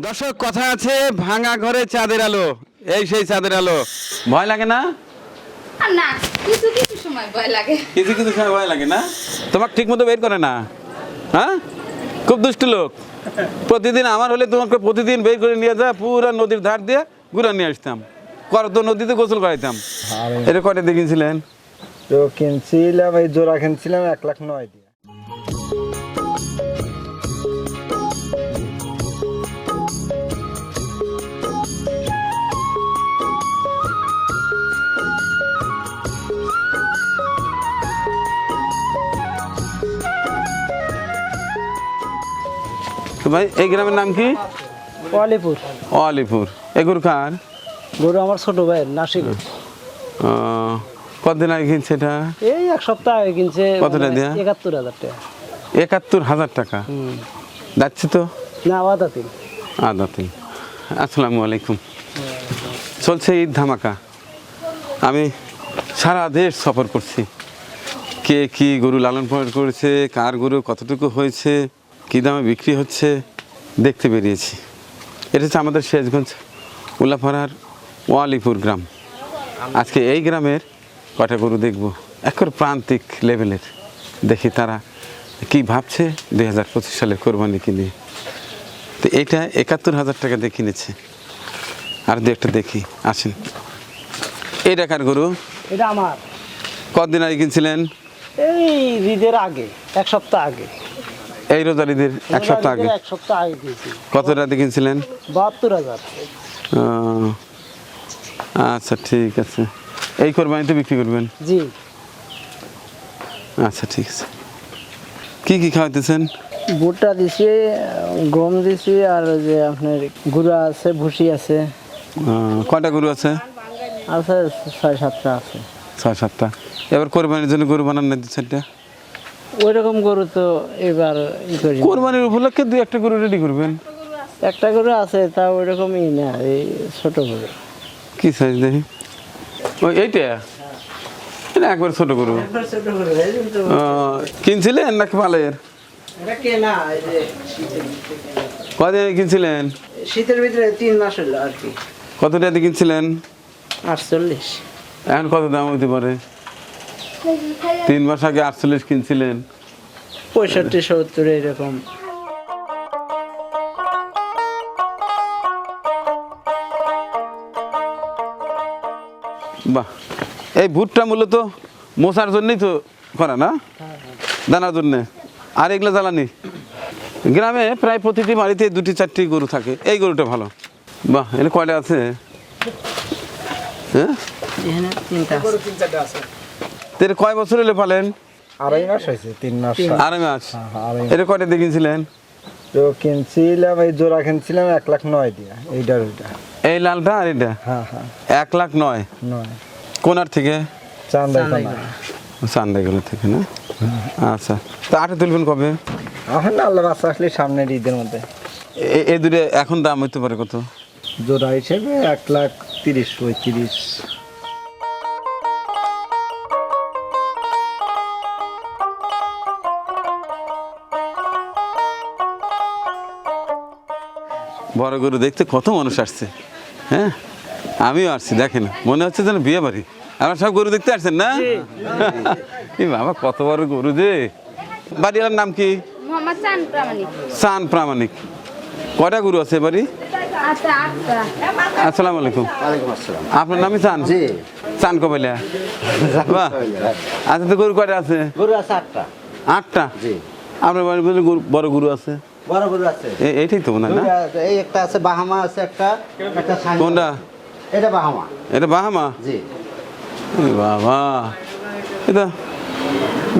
দর্শক কথা আছে ভাঙা ঘরে চাঁদের আলো। এই সেই চাঁদের আলো। ভয় লাগে না? না কিছু কিছু সময় ভয় লাগে। কিছু কিছু সময় ভয় লাগে না? তোমার ঠিক মতো বের করে না? হ্যাঁ? খুব দুষ্ট লোক। প্রতিদিন আমার হলে তোমাকে প্রতিদিন বের করে নিয়ে যা পুরো নদীর ধার দিয়ে ঘুরে নিয়ে আসতাম। করতো নদীতে গোসল করাইতাম। এটা কয়টা দেখিয়েছিলেন তো কিনছিলাম এই জোড়া কিনছিলাম এক লাখ নয় দিয়ে। তো ভাই এই গ্রামের নাম কি? আলিপুর অলিপুর এগুর কার? গরু আমার ছোট ভাইয়ের নাসিক কতদিন আগে কিনছে এটা? এই এক সপ্তাহ আগে কিনছে কতটা মানে একাত্তর হাজার টাকা। একাত্তর হাজার টাকা? যাচ্ছে তো? না আদা তিন আদাতিল আসসালামু আলাইকুম। চলছে ঈদ ধামাকা। আমি সারা দেশ সফর করছি। কে কি গরু লালন পালন করেছে কার গরু কতটুকু হয়েছে কী দামে বিক্রি হচ্ছে দেখতে বেরিয়েছি। এটা হচ্ছে আমাদের শেষগঞ্জ উল্লাপাড়ার ওয়ালিপুর গ্রাম। আজকে এই গ্রামের কটা গরু দেখব? একর প্রান্তিক লেভেলের দেখি তারা কি ভাবছে দুই হাজার পঁচিশ সালের কোরবানিকে নিয়ে তো এইটা একাত্তর হাজার টাকা দিয়ে কিনেছে। আর দু একটা দেখি আসেন। এই টাকার গরু। এটা আমার। কতদিন আগে কিনছিলেন? এই ঈদের আগে এক সপ্তাহ আগে। এই রোজারিদের এক সপ্তাহ আগে? ঈদের এক সপ্তাহ আগে কত রাতে কিনছিলেন? বাহাত্তর হাজার। আচ্ছা ঠিক আছে। এই কোরবানিতে বিক্রি করবেন? জি। আচ্ছা ঠিক আছে। কি কি খাওয়াইতেছেন? ভুট্টা দিছি গম দিছি আর যে আপনার গুঁড়া আছে ভুসি আছে। কয়টা গরু আছে? আছে ছয় সাতটা আছে। ছয় সাতটা। এবার কোরবানির জন্য গরু বানান না দু চারটা। ওই রকম গরু তো এবার ই করি কোরবানির উপলক্ষে দুই একটা গরু রেডি করবেন? একটা গরু আছে তা ওই রকমই না এই ছোট গরু। কি সাইজ দেখি? ওই এইটা? এটা একবার ছোট গরু। কিনছিলেন নাকি যে কদিন কিনছিলেন? শীতের ভিতরে তিন মাস হলো আর কি। কত টাকা কিনছিলেন? আটচল্লিশ। এখন কত দাম হতে পারে? তিন মাস আগে আটচল্লিশ কিনছিলেন। পঁয়ষট্টি সত্তর এরকম। বাহ। এই ভুট্টা মূলত মশার জন্যই তো করা না? দানার জন্যে। আর এগুলো জ্বালানি? গ্রামে প্রায় প্রতিটি বাড়িতে দুটি চারটি গরু থাকে। এই গরুটা ভালো। বাহ এখানে কয়টা আছে? হ্যাঁ? তিনটা তেরে কয় বছর হলে পালেন? আড়াই মাস হয়েছে তিন মাস। আড়াই মাস। হ্যাঁ, হ্যাঁ, আড়াই এটা কয়টা দিয়ে কিনছিলেন? তো কিনছিলাম এই জোড়া কিনছিলাম এক লাখ নয় দিয়ে এইটার ওইটা এই লালটা আর এটা? হ্যাঁ হ্যাঁ। এক লাখ নয়? নয়। কোনার থেকে? চান্দাই চান্দাইগুলো থেকে না? আচ্ছা তা আটে তুলবেন কবে? এখন আল্লাহ বাচ্চা আসলে সামনের ঈদের মধ্যে। এ- এই দূরে এখন দাম হইতে পারে কত? জোড়া হিসেবে এক লাখ তিরিশ পঁয়ত্রিশ। বড় গরু দেখতে কত মানুষ আসছে হ্যাঁ? আমিও আসছি দেখেন মনে হচ্ছে যেন বিয়ে বাড়ি। আমার সব গরু দেখতে আসছেন না? এই বাবা কত বড় গরু যে। বাড়িওয়ালার নাম কি? মোহাম্মদ চান প্রামাণিক। কয়টা গরু আছে বাড়ি? আচ্ছা আসসালামু আলাইকুম। আপনার নামই চান চান কবেলা বাহ। আচ্ছা তো গরু কয়টা আছে? গরু আছে আটটা। আটটা? আপনার বাড়ির গরু- বড় গরু আছে? বড় গরু আছে। এইটাই তো মনে হয় না? এই একটা আছে বাহামা আছে একটা একটা কোনটা? এটা বাহামা। এটা বাহামা? জি। বাবা এটা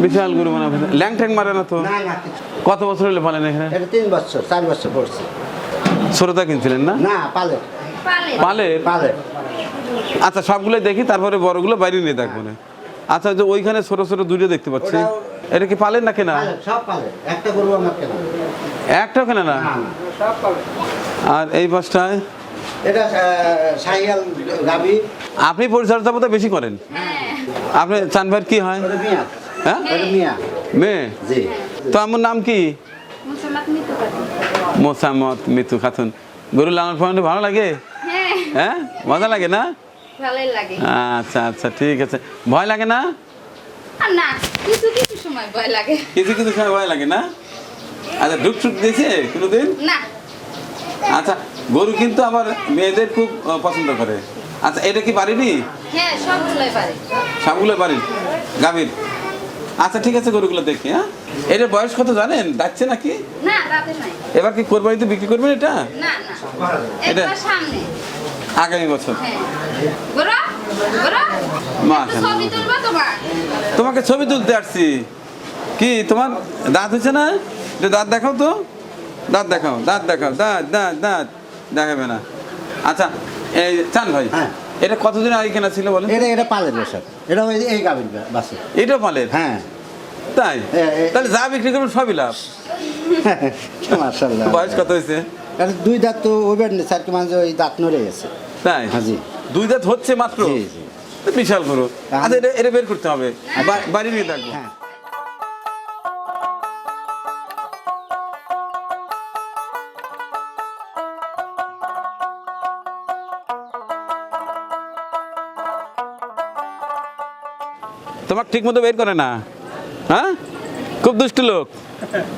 বিশাল গরু মানে ল্যাং মারে না তো? না না কিছু কত বছর হলে পালেন এখানে? এটা তিন বছর চার বছর পড়ছে। ছোটটা কিনছিলেন না? না পালে পালে আচ্ছা সবগুলো দেখি তারপরে বড়গুলো বাইরে নিয়ে দেখব না আচ্ছা যে ওইখানে ছোট ছোট দুটো দেখতে পাচ্ছি। এটা কি পালেন না কেনা? সব পালে একটা গরু আমার কেনা। একটাও কেনা না? না না। আর এই পাশটায় এটা সাইয়াল গাবি আপনি পরিচর্যা বোধহয় বেশি করেন। আপনি চান ভাইয়ের কি হয়? হ্যাঁ? মেয়ে। তো আমার নাম কি? মোসামত মিতু খাতুন। গরু লালন পালন ভালো লাগে? হ্যাঁ। হ্যাঁ? মজা লাগে না? আচ্ছা আচ্ছা ঠিক আছে। ভয় লাগে না? না কিছু কিছু সময় ভয় লাগে। কিছু কিছু সময় ভয় লাগে না? আচ্ছা দিয়েছে কোনোদিন? না। আচ্ছা গরু কিন্তু আমার মেয়েদের খুব পছন্দ করে। আচ্ছা এটা কি পারিনি হ্যাঁ সবগুলোই পারে সবগুলো পারি গাভীর? আচ্ছা ঠিক আছে গরুগুলো দেখি হ্যাঁ? এটার বয়স কত জানেন? যাচ্ছে নাকি? না তাতে নাই। এবার কি কোরবানিতে বিক্রি করবেন এটা? না না। এটা- সামনে। আগামী বছর। হ্যাঁ। গোরা মাশাআল্লাহ। তোমাকে ছবি তুলতে আসছি। কি তোমার দাঁত হয়েছে না? একটু দাঁত দেখাও তো। দাঁত দেখাও দাঁত দেখাও দাঁত দাঁত দাঁত। দেখাবে না। আচ্ছা এই চান ভাই হ্যাঁ। এটা কতদিন আগে কেনা ছিল বলেন? এটা এটা পালের বসার এটা ওই এই গাভীর বাসে। এটাও পালের? হ্যাঁ। তাই? তাহলে যা বিক্রি করবেন সবই লাভ। মার্শাল্লাহ বয়স কত হয়েছে? এটা দুই দাঁত তো ওইবার স্যার কি মাঝে ওই দাঁত নড়ে গেছে। তাই? হ্যাঁ, জি। দুই দাঁত হচ্ছে মাত্র? বিশাল গরু। আচ্ছা এটা এটা বের করতে হবে। বা- বাড়ি নিয়ে থাকব। হ্যাঁ। তোমার ঠিক মতো বের করে না? হ্যাঁ? খুব দুষ্ট লোক।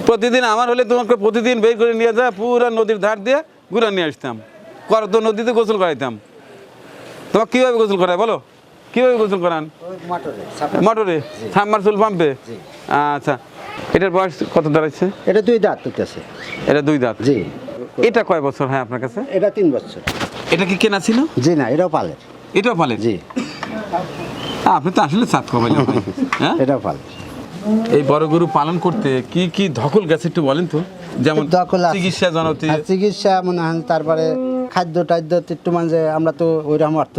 প্রতিদিন আমার হলে তোমাকে প্রতিদিন বের করে নিয়ে যা পুরো নদীর ধার দিয়ে ঘুরে নিয়ে আসতাম। করত নদীতে গোসল করাইতাম। তোমাকে কীভাবে গোসল করায় বলো? কীভাবে গোসল করান? মোটরে সাবমার্সুল পাম্পে? আচ্ছা এটার বয়স কত দাঁড়াচ্ছে এটা দুই দাঁত উঠতেছে এটা দুই দাঁত? জি। এটা কয় বছর হয় আপনার কাছে? এটা তিন বছর। এটা কি কেনা ছিল? জি না এটাও পালের। এটাও পালে জি। আপনি তো আসলে চাঁদ কমাইলেন। হ্যাঁ? এটাও পালের। এই বড় গরু পালন করতে কি কি ধকল গেছে একটু বলেন তো? যেমন চিকিৎসা জনতি চিকিৎসা মনে হয় তারপরে খাদ্য টাদ্য একটু মানে আমরা তো ওইরকম অর্থ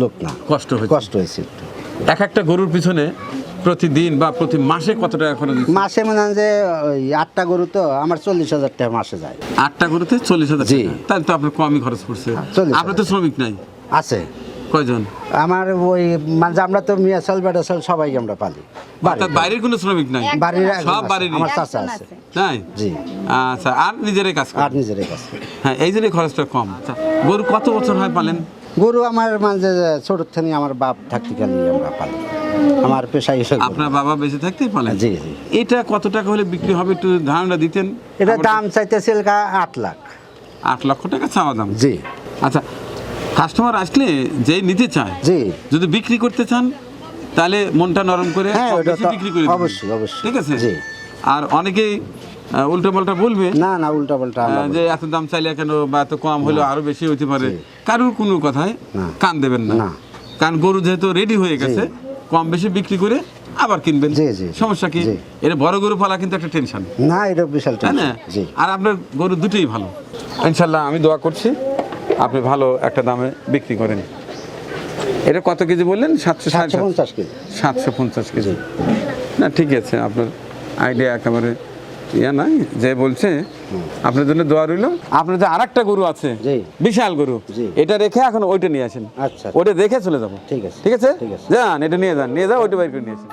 লোক না। কষ্ট হয়েছে। কষ্ট হয়েছে একটু। এক একটা গরুর পিছনে প্রতিদিন বা প্রতি মাসে কত টাকা খরচ মাসে মানে হয় যে ওই আটটা গরু তো আমার চল্লিশ হাজার টাকা মাসে যায়। আটটা গরুতে চল্লিশ হাজার জি। তাহলে তো আপনার কমই খরচ পড়ছে। আপনার তো শ্রমিক নাই। আছে। কয়জন? আমার ওই মানে আমরা তো মিয়া চাল বেটা চাল সবাই আমরা পালি। অর্থাৎ বাইরের কোনো শ্রমিক নাই? বাড়ির সব আছে, বাড়িরই। আমার চাচা আছে। তাই? জি। আচ্ছা আর নিজেরাই কাজ আর করেন নিজের কাছে হ্যাঁ এই জন্যই খরচটা কম। আচ্ছা, গরু কত বছর হয় পালেন? গরু আমার মানে ছোট থেকে আমার বাপ থাকতে গেলে আমরা পালি। আমার পেশা হিসেবে আপনার বাবা বেঁচে থাকতেই পালেন? জি জি। এটা কত টাকা হলে বিক্রি হবে? একটু ধারণা দিতেন। এটা দাম চাইতেছিল কা আট লাখ। আট লক্ষ টাকা চাওয়া দাম। জি। আচ্ছা কাস্টমার আসলে যে নিতে চায় জি যদি বিক্রি করতে চান তাহলে মনটা নরম করে হ্যাঁ, ওটা বিক্রি করে। অবশ্যই, অবশ্যই। ঠিক আছে জি। আর অনেকেই উল্টো পাল্টা বলবে না না উল্টা পাল্টা যে এত দাম চাইলে কেন বা এত কম হলেও আরও বেশি হইতে পারে। কারোর কোনো কথায় না। কান দেবেন না না। কারণ গরু যেহেতু রেডি হয়ে গেছে কম বেশি বিক্রি করে আবার কিনবেন। সমস্যা কি। এটা বড় গরু পালা কিন্তু একটা টেনশন না এটা বিশাল তাই না টেনশন। আর আপনার গরু দুটোই ভালো ইনশাল্লাহ আমি দোয়া করছি আপনি ভালো একটা দামে বিক্রি করেন। এটা কত কেজি বললেন? সাতশো সাতশো পঞ্চাশ কেজি। সাতশো পঞ্চাশ কেজি। না ঠিক আছে আপনার আইডিয়া একেবারে ইয়া নাই। যে বলছে আপনার জন্য দোয়া রইল। আপনার যে আর একটা গরু আছে বিশাল গরু এটা রেখে এখন ওইটা নিয়ে আসেন। আচ্ছা। ওইটা দেখে চলে যাব। ঠিক আছে। ঠিক আছে? ঠিক আছে। যান এটা নিয়ে যান। নিয়ে যাও ওইটা বাইর করে নিয়ে আসেন।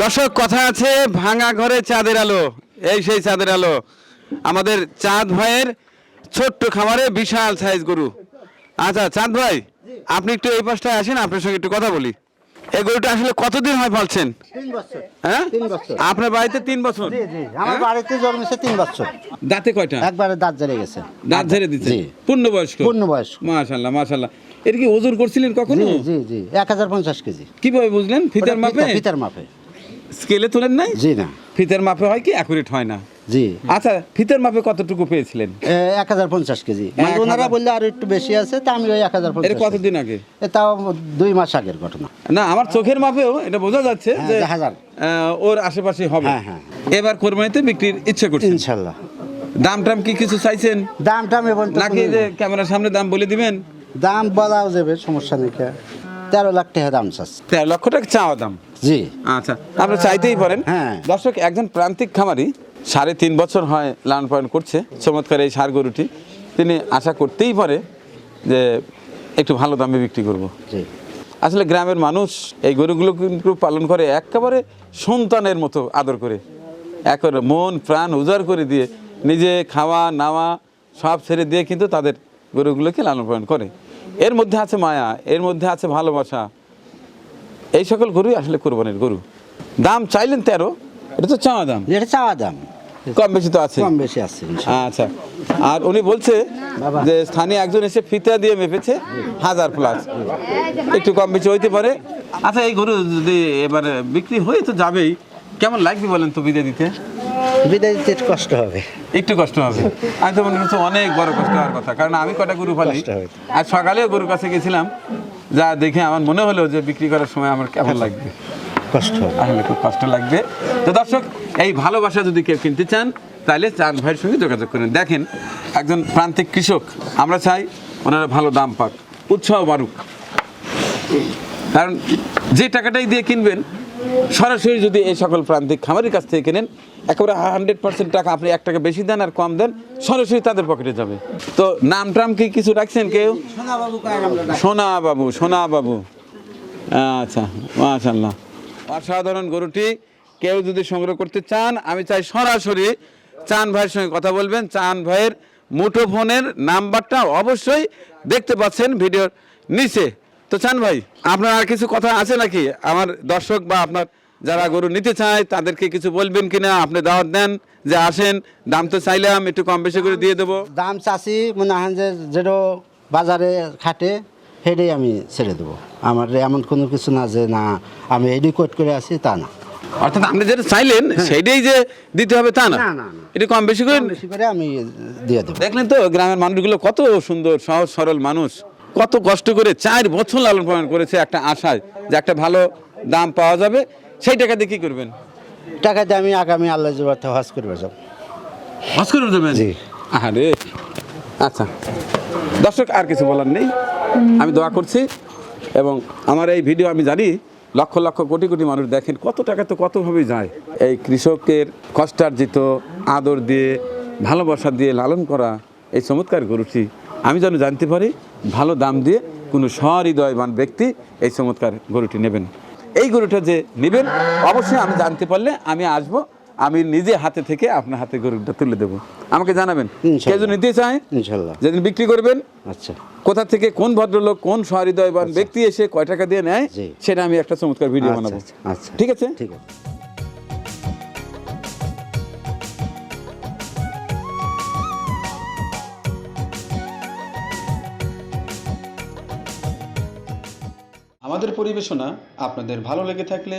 দর্শক কথা আছে ভাঙা ঘরে চাঁদের আলো এই সেই চাঁদের আলো আমাদের চাঁদ ভাইয়ের ছোট্ট খামারে বিশাল সাইজ গরু আচ্ছা চাঁদ ভাই আপনি একটু এই পাশটায় আসেন আপনার সঙ্গে একটু কথা বলি এই গরুটা আসলে কতদিন হয় পালছেন? হ্যাঁ? আপনার বাড়িতে তিন বছর? আমার বাড়িতে জন্মেছে তিন বছর। দাঁতে কয়টা? একবারে দাঁত জেরে গেছে। দাঁত ঝেড়ে দিচ্ছে? পূর্ণ বয়স্ক পূর্ণ বয়স মাশাল্লাহ মাশাল্লাহ। এটা কি ওজন করছিলেন কখনো? জি জি এক হাজার পঞ্চাশ কেজি। কীভাবে বুঝলেন? ফিতার মাপে? ফিতার মাপে। স্কেলে তোলেন নাই? জি না। ফিতার মাপে হয় কি? অ্যাকুরেট হয় না? জি। আচ্ছা ফিতার মাপে কতটুকু পেয়েছিলেন? এক হাজার পঞ্চাশ কেজি। মানে ওনারা বললে আর একটু বেশি আছে তা আমি ওই এক হাজার পঞ্চাশ কতদিন আগে? তাও দুই মাস আগের ঘটনা। না আমার চোখের মাপেও এটা বোঝা যাচ্ছে হ্যাঁ, যে। আহ, ওর আশেপাশে হবে। হ্যাঁ, হ্যাঁ। এবার কোরবানিতে বিক্রির ইচ্ছে করছে। ইনশাল্লাহ। দাম টাম কি কিছু চাইছেন? দাম টাম এবং নাকি যে ক্যামেরার সামনে দাম বলে দিবেন? দাম বলাও যাবে সমস্যা নেই। তেরো লাখ টাকা দাম চাচ্ছে। তেরো লক্ষ টাকা চাওয়া দাম। জি। আচ্ছা আপনি চাইতেই পারেন। হ্যাঁ। দর্শক একজন প্রান্তিক খামারি সাড়ে তিন বছর হয় লালন পালন করছে চমৎকার এই সার গরুটি। তিনি আশা করতেই পারে যে একটু ভালো দামে বিক্রি করব। আসলে গ্রামের মানুষ এই গরুগুলো কিন্তু পালন করে একেবারে সন্তানের মতো আদর করে। একেবারে মন প্রাণ উজাড় করে দিয়ে নিজে খাওয়া নাওয়া সব ছেড়ে দিয়ে কিন্তু তাদের গরুগুলোকে লালন পালন করে। এর মধ্যে আছে মায়া এর মধ্যে আছে ভালোবাসা। এই সকল গরুই আসলে কোরবানির গরু। দাম চাইলেন তেরো এটা তো চাওয়া দাম। এটা চাওয়া দাম। কম বেশি তো আছে। কম বেশি আছে আচ্ছা। আর উনি বলছে যে স্থানীয় একজন এসে ফিতা দিয়ে মেপেছে হাজার প্লাস একটু কম বেশি হইতে পারে। আচ্ছা এই গরু যদি এবারে বিক্রি হয়ে তো যাবেই কেমন লাগবে বলেন তো বিদায় দিতে? বিদায় দিতে কষ্ট হবে। একটু কষ্ট হবে। আমি তো মনে করছি অনেক বড় কষ্ট হওয়ার কথা কারণ আমি কটা গরু কষ্ট আর সকালেও গরুর কাছে গেছিলাম যা দেখে আমার মনে হলো যে বিক্রি করার সময় আমার কেমন লাগবে। কষ্ট আসলে খুব কষ্ট লাগবে। তো দর্শক এই ভালোবাসা যদি কেউ কিনতে চান তাহলে চাঁদ ভাইয়ের সঙ্গে যোগাযোগ করেন। দেখেন একজন প্রান্তিক কৃষক আমরা চাই ওনারা ভালো দাম পাক উৎসাহ বাড়ুক। কারণ যে টাকাটাই দিয়ে কিনবেন সরাসরি যদি এই সকল প্রান্তিক খামারের কাছ থেকে কেনেন একেবারে হান্ড্রেড পার্সেন্ট টাকা আপনি এক টাকা বেশি দেন আর কম দেন সরাসরি তাদের পকেটে যাবে। তো নাম টাম কি কিছু রাখছেন কেউ? সোনা বাবু সোনা বাবু আচ্ছা মাশাল্লাহ অসাধারণ গরুটি। কেউ যদি সংগ্রহ করতে চান, আমি চাই সরাসরি চান ভাইয়ের সঙ্গে কথা বলবেন। চান ভাইয়ের মুঠো ফোনের নাম্বারটা অবশ্যই দেখতে পাচ্ছেন ভিডিওর নিচে। তো চান ভাই, আপনার আর কিছু কথা আছে নাকি? আমার দর্শক বা আপনার যারা গরু নিতে চায়, তাদেরকে কিছু বলবেন কিনা? আপনি দাওয়াত দেন যে আসেন, দাম তো চাইলাম, একটু কম বেশি করে দিয়ে দেবো। দাম চাষি মনে হয় যে যেটা বাজারে খাটে সেটাই আমি ছেড়ে দেবো। আমার এমন কোনো কিছু না যে না, আমি এডি করে আছি তা না। অর্থাৎ আপনি যেটা চাইলেন সেইটাই যে দিতে হবে তা না। না। কম বেশি করে বেশি করে আমি দিয়ে দেবো। দেখলেন তো গ্রামের মানুষগুলো কত সুন্দর সহজ সরল মানুষ। কত কষ্ট করে চার বছর লালন পালন করেছে একটা আশায় যে একটা ভালো দাম পাওয়া যাবে। সেই টাকা দিয়ে কি করবেন? টাকা দিয়ে আমি আগামী আল্লাহ জোবাতে হজ করবে যাব হজ করে দেবেন জি। আরে আচ্ছা। দর্শক আর কিছু বলার নেই। আমি দোয়া করছি এবং আমার এই ভিডিও আমি জানি লক্ষ লক্ষ কোটি কোটি মানুষ দেখেন কত টাকা তো কতভাবে যায়। এই কৃষকের কষ্টার্জিত আদর দিয়ে, ভালোবাসা দিয়ে লালন করা এই চমৎকার গরুটি আমি যেন জানতে পারি, ভালো দাম দিয়ে কোনো সহৃদয়বান ব্যক্তি এই চমৎকার গরুটি নেবেন। এই গরুটা যে নেবেন, অবশ্যই আমি জানতে পারলে আমি আসব আমি নিজে হাতে থেকে আপনার হাতে গরুটা তুলে দেবো। আমাকে জানাবেন। কেউ যদি নিতে চায় ইনশাল্লাহ। যেদিন বিক্রি করবেন আচ্ছা। কোথা থেকে কোন ভদ্রলোক কোন সহৃদয়বান ব্যক্তি এসে কয় টাকা দিয়ে নেয়। সেটা আমি একটা চমৎকার ভিডিও আচ্ছা, বানাবো। আচ্ছা, আচ্ছা। ঠিক আছে? ঠিক আছে। আমাদের পরিবেশনা আপনাদের ভালো লেগে থাকলে